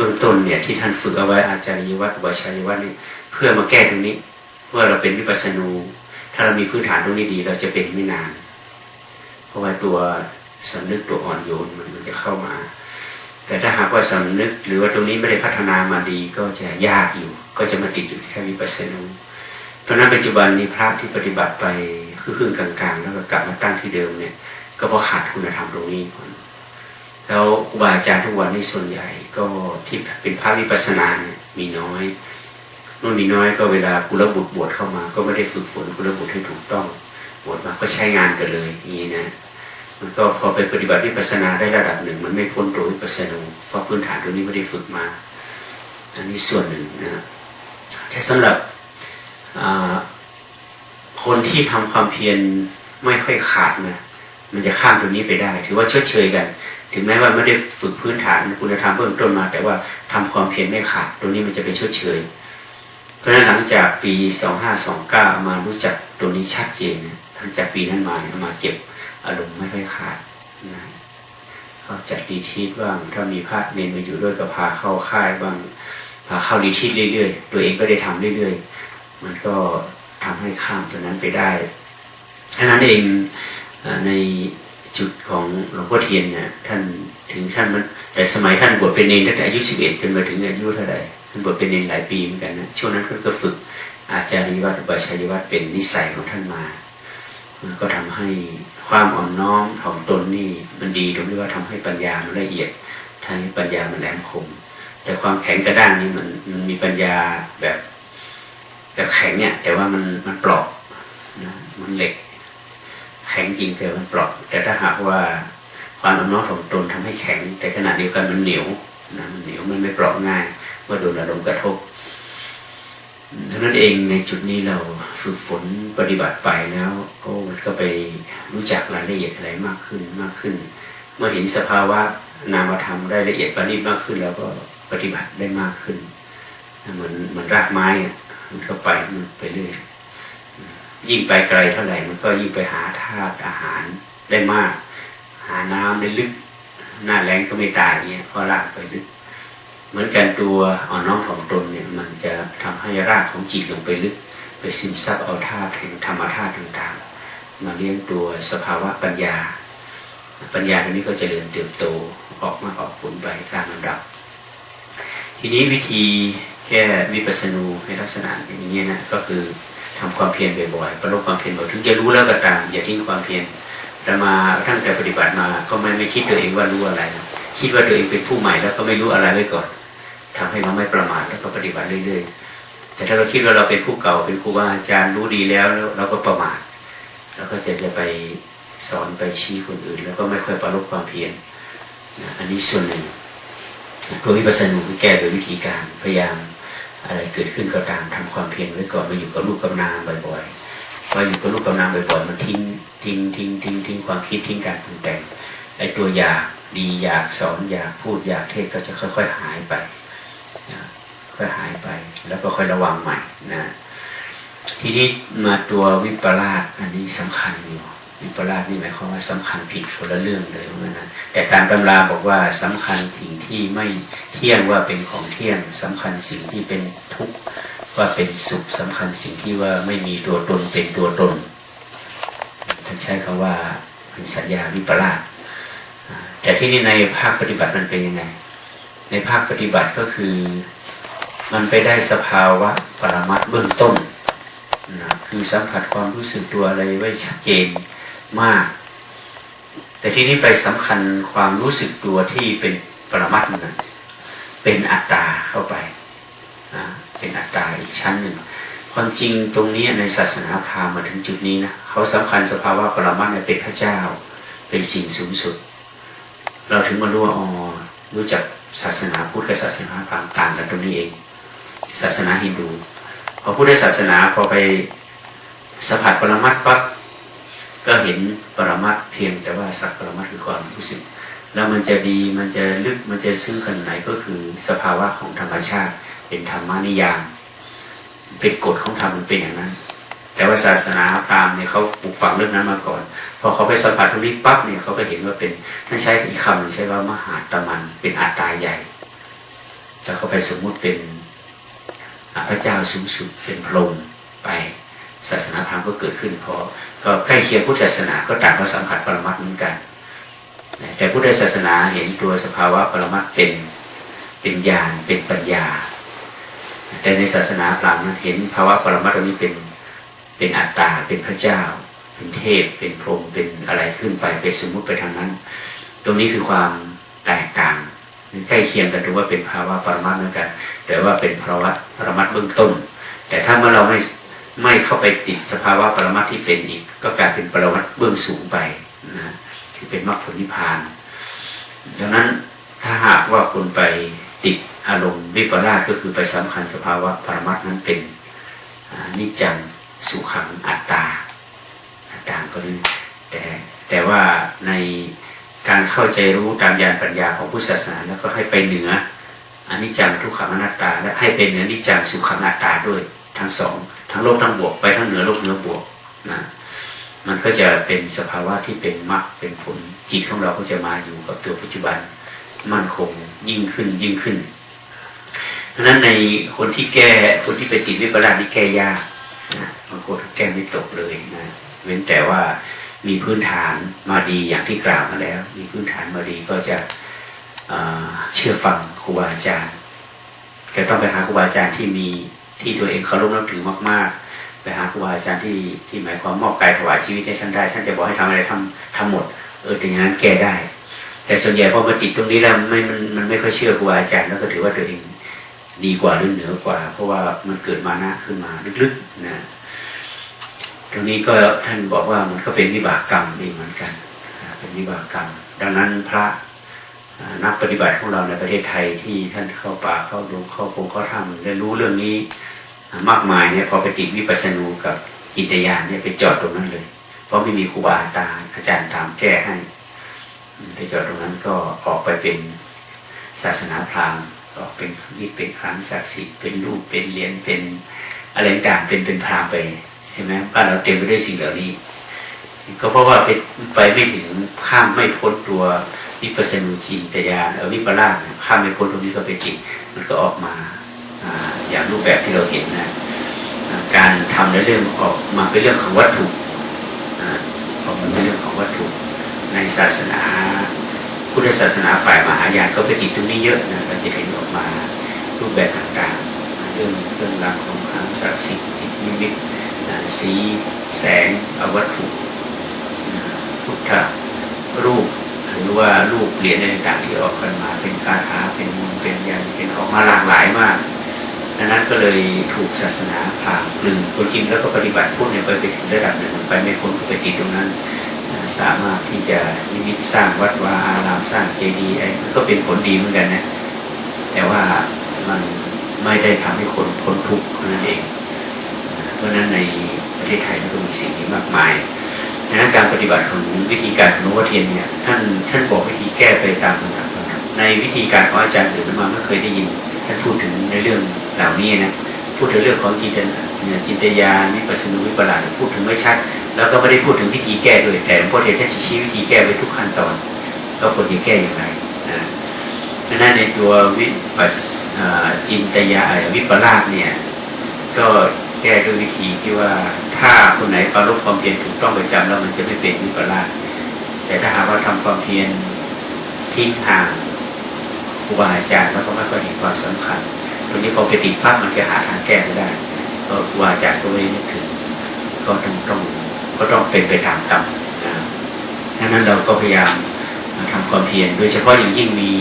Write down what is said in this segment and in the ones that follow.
เบื้องต้นเนี่ยที่ท่านฝึกเอาไว้อาจารย์วัตรวชัยวัตรนี่เพื่อมาแก้ตรงนี้ว่าเราเป็นวิปัสสนูถ้าเรามีพื้นฐานตรงนี้ดี เราจะเป็นไม่นาน เพราะว่าตัวสำนึกตัวอ่อนโยนมันมันจะเข้ามา แต่ถ้าหากว่าสำนึกหรือว่าตรงนี้ไม่ได้พัฒนามาดีก็จะยากอยู่ ก็จะมาติดอยู่แค่วิปัสสนูเพราะนั้นปัจจุบันนี้พระที่ปฏิบัติไปครึ่งกลางๆ แล้วก็กลับมาตั้งที่เดิมเนี่ย ก็เพราะขาดคุณธรรมตรงนี้ก่อน แล้วครูบาอาจารย์ทุกวันนี้ส่วนใหญ่ ก็ที่เป็นพระวิปัสสนาเนี่ยมีน้อยเมื่อมีน้อยก็เวลากุลบุตรบวชเข้ามา ก็ไม่ได้ฝึกฝนกุลบุตรให้ถูกต้องบวชมาก็ใช้งานกันเลยอย่างนี้นะมันก็พอไปปฏิบัติวิปัสสนาได้ระดับหนึ่ง มันไม่พ้นตัววิปัสสนูเพราะพื้นฐานตรงนี้ไม่ได้ฝึกมาอันนี้ส่วนหนึ่งนะแต่สำหรับคนที่ทำความเพียรไม่ค่อยขาดนะมันจะข้ามตรงนี้ไปได้ ถือว่าชดเชยกัน ถึงแม้ว่าไม่ได้ฝึกพื้นฐานคุณธรรมเบื้องต้นมา แต่ว่าทำความเพียรไม่ขาดตรงนี้มันจะเป็นชดเชย เพราะฉะนั้นหลังจากปี 2529 มารู้จักตรงนี้ชัดเจนนะหลังจากปีนั้นมาเนี่ยมาเก็บอารมณ์ไม่ค่อยขาดนะก็จัดดีทีบ้างถ้ามีพระเนนมาอยู่ด้วยก็พาเข้าค่ายบ้างพาเข้าดีทีเรื่อยๆ ตัวเองก็ได้ทำเรื่อยๆ มันก็ทำให้ข้ามตรงนั้นไปได้ฉะนั้นเองใน จุดของหลวงพ่อเทียนเนี่ยท่านถึงท่านมันแต่สมัยท่านบวชเป็นเนรตั้งแต่อายุสิบเอ็ดจนมาถึงอายุเท่าไหร่ท่านบวชเป็นเนรหลายปีเหมือนกันนะช่วงนั้นท่านก็ฝึกอาจารย์วัตรบัชยวัตรเป็นนิสัยของท่านมา ก็ทำให้ความอ่อนน้อมถ่อมตนนี่มันดีตรงที่ว่าทำให้ปัญญามันละเอียดทำให้ปัญญามันแหลมคม แต่ความแข็งกระด้างนี่มันมันมีปัญญาแบบ แบบแข็งเนี่ยแต่ว่ามันมันเปลอกนะมันเหล็ก แข็งจริงแต่มันเปราะแต่ถ้าหากว่าความอ่อนน้อมถ่อมตนทำให้แข็ง แต่ขณะเดียวกันมันเหนียวนะมันเหนียวมันไม่เปราะง่ายเมื่อโดนอารมณ์กระทบดังนั้นเองในจุดนี้เราฝึกฝนปฏิบัติไปแล้วก็มันก็ไปรู้จักรายละเอียดอะไรมากขึ้นมากขึ้น เมื่อเห็นสภาวะนามธรรมได้ละเอียดประณีตมากขึ้น แล้วก็ปฏิบัติได้มากขึ้นเหมือนเหมือนรากไม้มันก็ไปมันไปเรื่อย ยิ่งไปไกลเท่าไหร่มันก็ยิ่งไปหาธาตุอาหารได้มาก หาน้ำได้ลึก หน้าแรงก็ไม่ตายเงี้ยเพราะรากไปลึก เหมือนกันตัวอ่อนน้อมถ่อมตนเนี่ยมันจะทำให้รากของจิตลงไปลึก ไปซึมซับเอาธาตุแห่งธรรมธาตุต่างๆ มาเลี้ยงตัวสภาวะปัญญา ปัญญาตรงนี้ก็จะเริญเติบโตออกมาออกผลไปตามลำดับ ทีนี้วิธีแก้วิปัสสนูในลักษณะอย่างนี้นะก็คือ ทำความเพียรบ่อยๆประลบความเพียรบ่อยถึงจะรู้แล้วก็ตาม อย่าทิ้งความเพียรแต่มาตั้งแต่ปฏิบัติมาก็ไม่ไม่คิดตัวเองว่ารู้อะไร คิดว่าตัวเองเป็นผู้ใหม่แล้วก็ไม่รู้อะไรไว้ก่อนทำให้เราไม่ประมาทแล้วก็ปฏิบัติเรื่อยๆ แต่ถ้าเราคิดว่าเราเป็นผู้เก่าเป็นครูบาอาจารย์รู้ดีแล้วเราก็ประมาทแล้วก็จะจะไปสอนไปชี้คนอื่น แล้วก็ไม่ค่อยประลบความเพียรอันนี้ส่วนหนึ่งตัววิปัสสนุแก้โดยวิธีการพยายาม อะไรเกิดขึ้นก็ตามทำความเพียรไว้ก่อนมาอยู่กับลูกกับนามบ่อยๆพออยู่กับลูกกับนามบ่อยๆมันทิ้งทิ้งทิ้งทิ้งทิ้งความคิดทิ้งการปรุงแต่งไอ้ตัวอยากดีอยากสอนอยากพูดอยากเทศก็จะค่อย ๆ หายไปนะค่อยหายไป แล้วก็ค่อยระวังใหม่นะทีนี้มาตัววิปลาสอันนี้สำคัญอยู่ วิปลาสนี่หมายความว่าสำคัญผิดคนละเรื่องเลยนะแต่ตามตำราบอกว่าสำคัญสิ่งที่ไม่เที่ยงว่าเป็นของเที่ยงสำคัญสิ่งที่เป็นทุกข์ว่าเป็นสุขสำคัญสิ่งที่ว่าไม่มีตัวตนเป็นตัวตนท่านใช้คำว่าเป็นสัญญาวิปลาสแต่ที่นี่ในภาคปฏิบัติมันเป็นยังไง ในภาคปฏิบัติก็คือมันไปได้สภาวะปรมัตเบื้องต้นนะคือสัมผัสความรู้สึกตัวอะไรไว้ชัดเจน มาก แต่ที่นี้ไปสำคัญความรู้สึกตัวที่เป็นปรมัตนั้นเป็นอัตตาเข้าไปนะเป็นอัตตาอีกชั้นหนึ่งความจริงตรงนี้ในศาสนาพราหมณ์มาถึงจุดนี้นะเขาสำคัญสภาวะปรมัตถ์เป็นพระเจ้า เป็นสิ่งสูงสุด เราถึงมารู้ว่าอ๋อรู้จักศาสนาพุทธกับศาสนาพราหมณ์ต่างกันตรงนี้เอง ศาสนาฮินดูพอพุทธศาสนาพอไปสัมผัสปรมัตปั๊บ ก็เห็นปรมัตเพียงแต่ว่าสักปรมัตคือความรู้สึก แล้วมันจะดีมันจะลึกมันจะซึ้งขนาดไหนก็คือสภาวะของธรรมชาติ เป็นธรรมานิยามเป็นกฎของธรรมมันเป็นอย่างนั้น แต่ว่าศาสนาพราหมณ์เนี่ยเขาปลูกฝังเรื่องนั้นมาก่อน พอเขาไปสัมผัสตรงนี้ปั๊บเนี่ยเขาก็เห็นว่าเป็นท่านใช้อีกคำหนึ่งใช้ว่ามหาตมันเป็นอัตตาใหญ่แล้วก็ไปสมมุติเป็นพระเจ้าสูงสุดเป็นพรหมไปศาสนาพราหมณ์ก็เกิดขึ้นเพราะ ก็ใกล้เคียงพุทธศาสนาก็ต่างก็สัมผัสปรมัตถ์เหมือนกัน แต่พุทธศาสนาเห็นตัวสภาวะปรมัตถ์เป็นเป็นญาณเป็นปัญญา แต่ในศาสนาพราหมณ์นั้นเห็นภาวะปรมัตถ์ตรงนี้เป็นเป็นอัตตาเป็นพระเจ้า เป็นเทพ เป็นพรหมเป็นอะไรขึ้นไปเป็นสมมุติไปทางนั้น ตรงนี้คือความแตกต่างใกล้เคียงกันถือว่าเป็นภาวะปรมัตถ์เหมือนกัน แต่ว่าเป็นภาวะปรมัตถ์เบื้องต้น แต่ถ้าเมื่อเราไม่ ไม่เข้าไปติดสภาวะปรมัตที่เป็นอีก ก็กลายเป็นปรมัตเบื้องสูงไปนะคือเป็นมรรคผลนิพพาน ดังนั้นถ้าหากว่าคุณไปติดอารมณ์วิปลาสก็คือไปสำคัญสภาวะปรมัตนั้นเป็นนิจจังสุขังอัตตาอัตตาก็คือแต่แต่ว่าในการเข้าใจรู้ตามญาณปัญญาของพุทธศาสนาแล้วก็ให้ไปเหนืออนิจจังทุกขังอนัตตา และให้ไปเหนือนิจจังสุขังอัตตาด้วยทั้งสอง ทั้งโลกทั้งบวกไปทั้งเหนือโลกเหนือบวกนะมันก็จะเป็นสภาวะที่เป็นมรรคเป็นผลจิตของเราก็จะมาอยู่กับตัวปัจจุบันมั่นคงยิ่งขึ้นยิ่งขึ้นดังนั้นในคนที่แก้คนที่ไปติดวิปลาสนี่แก้ยากนะบางคนแก้ไม่ตกเลยนะเว้นแต่ว่ามีพื้นฐานมาดีอย่างที่กล่าวมาแล้ว มีพื้นฐานมาดีก็จะเชื่อฟังครูบาอาจารย์ก็ต้องไปหาครูบาอาจารย์ที่มี ที่ตัวเองเคารพนับถือมาก ๆ ไปหาครูบาอาจารย์ที่ที่หมายความมอบกายถวายชีวิตให้ท่านได้ ท่านจะบอกให้ทำอะไรทำทำหมด เออถึงนั้นแก้ได้ แต่ส่วนใหญ่พอมาติดตรงนี้แล้วไม่มันมันไม่ค่อยเชื่อครูบาอาจารย์แล้วก็ถือว่าตัวเองดีกว่าหรือเหนือกว่า เพราะว่ามันเกิดมานะขึ้นมาลึกๆนะตรงนี้ก็ท่านบอกว่ามันก็เป็นวิบากกรรมเองเหมือนกันเป็นวิบากกรรม ดังนั้นพระนักปฏิบัติของเราในประเทศไทยที่ท่านเข้าป่าเข้าดงเข้าพงเข้าถ้ำได้รู้เรื่องนี้ มากมายเนี่ยพอไปติดวิปัสสนูกับจิตยานเนี่ยไปจอดตรงนั้นเลย เพราะไม่มีครูบาอาจารย์อาจารย์ถามแก้ให้ไปจอดตรงนั้นก็ออกไปเป็นศาสนาพราหมณ์ออกเป็นนิดเป็นครั้งศักดิ์สิทธิ์เป็นรูปเป็นเหรียญเป็นอะไรต่างเป็นเป็นพราหมณ์ไปใช่ไหมบ้านเราเต็มไปด้วยสิ่งเหล่านี้ ก็เพราะว่าไปไปไม่ถึงข้ามไม่พ้นตัววิปัสสนูจินตยานเอวิปลาสข้ามไม่พ้นตรงนี้ก็เป็นจิตมันก็ออกมา อย่างรูปแบบที่เราเห็นนะการทำในเรื่องออกมาเป็นเรื่องของวัตถุออกมาเป็นเรื่องของวัตถุ ในศาสนาพุทธศาสนาฝ่ายมหายานก็ไปติดตรงนี้เยอะนะเราจะเห็นออกมารูปแบบต่างๆ เรื่องเรื่องราวของครั้งศักดิ์สิทธิ์นิมิตสีแสงอวัตถุพุทธรูปหรือว่ารูปเหรียญอะไรต่างๆที่ออกกันมาเป็นคาถาเป็นมนเป็นยันเป็นออกมาหลากหลายมาก ก็เลยถูกศาสนาผ่านกลึงคนจริงแล้วก็ปฏิบัติพูดเนี่ยไปไปถึงระดับหนึ่งไปไม่พ้นไปติดตรงนั้น สามารถที่จะนิมิตสร้างวัดวาอารามสร้างเจดีย์อะไรก็เป็นผลดีเหมือนกันนะแต่ว่ามันไม่ได้ทำให้คนพ้นทุกข์นั่นเอง เพราะนั้นในประเทศไทยก็มีสิ่งนี้มากมายดังนั้นการปฏิบัติของวิธีการของหลวงพ่อเทียนเนี่ยท่านท่านบอกวิธีแก้ไปตามลำดับในวิธีการของอาจารย์อื่นมาไม่เคยได้ยินท่านพูดถึงในเรื่อง เหล่านี้นะพูดถึงเรื่องของจิตนี่ยจิตญาณวิปัสสนุวิปลาสพูดถึงไม่ชัด แล้วก็ไม่ได้พูดถึงวิธีแก้ด้วยแต่หลวงพ่อเทียนท่านจะชี้วิธีแก้ไว้ทุกขั้นตอนก็ควรจะแก้อย่างไรนะนั้นในตัววิปัสจินตยาวิปลาสเนี่ยก็แก้ด้วยวิธีที่ว่าถ้าคนไหนปรารบความเพียรถูกต้องประจำแล้วมันจะไม่เป็นวิปลาสแต่ถ้าหากว่าทำความเพียรทิ้งห่างครูบาอาจารย์แล้วก็ไม่ค่อยเห็นความสำคัญ ตรงนี้พอไปติดพักมันจะหาทางแก้ไม่ได้ก็ครูบาจาก็ไม่นึกถึงก็ต้องต้องก็ต้องเป็นไปตามกรรมนะดังนั้นเราก็พยายามทำความเพียรโดยเฉพาะอย่างยิ่งมี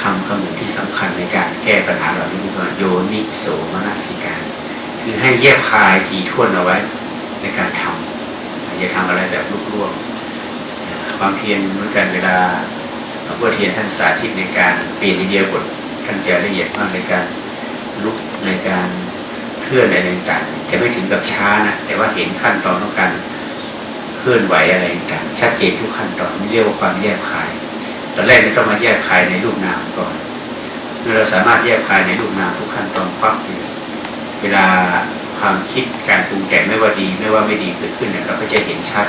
คำคำหนึ่งที่สำคัญในการแก้ปัญหาเหล่านี้คือโยนิโสมนสิการ คือให้แยบคายทีท่วนเอาไว้ในการทำอย่าทำอะไรแบบลุกล่วงความเพียรเหมือนกันเวลาหลวงพ่อเทียนท่านสาธิตในการเปลี่ยนอิเดียวบทท่านจะละเอียดมากในการ ลุกในการเคลื่อนอะไรต่างๆแต่ไม่ถึงกับช้านะแต่ว่าเห็นขั้นตอนของการเคลื่อนไหวอะไรต่างๆชัดเจนทุกขั้นตอนนี่เรียกว่าความแยบคายตอนแรกไม่ต้องมาแยกคายในรูปนามก่อนเมื่อเราสามารถแยกคายในรูปนามทุกขั้นตอนปั๊บเวลาความคิดการปรุงแต่งไม่ว่าดีไม่ว่าไม่ดีเกิดขึ้นเนี่ยเราก็จะเห็นชัด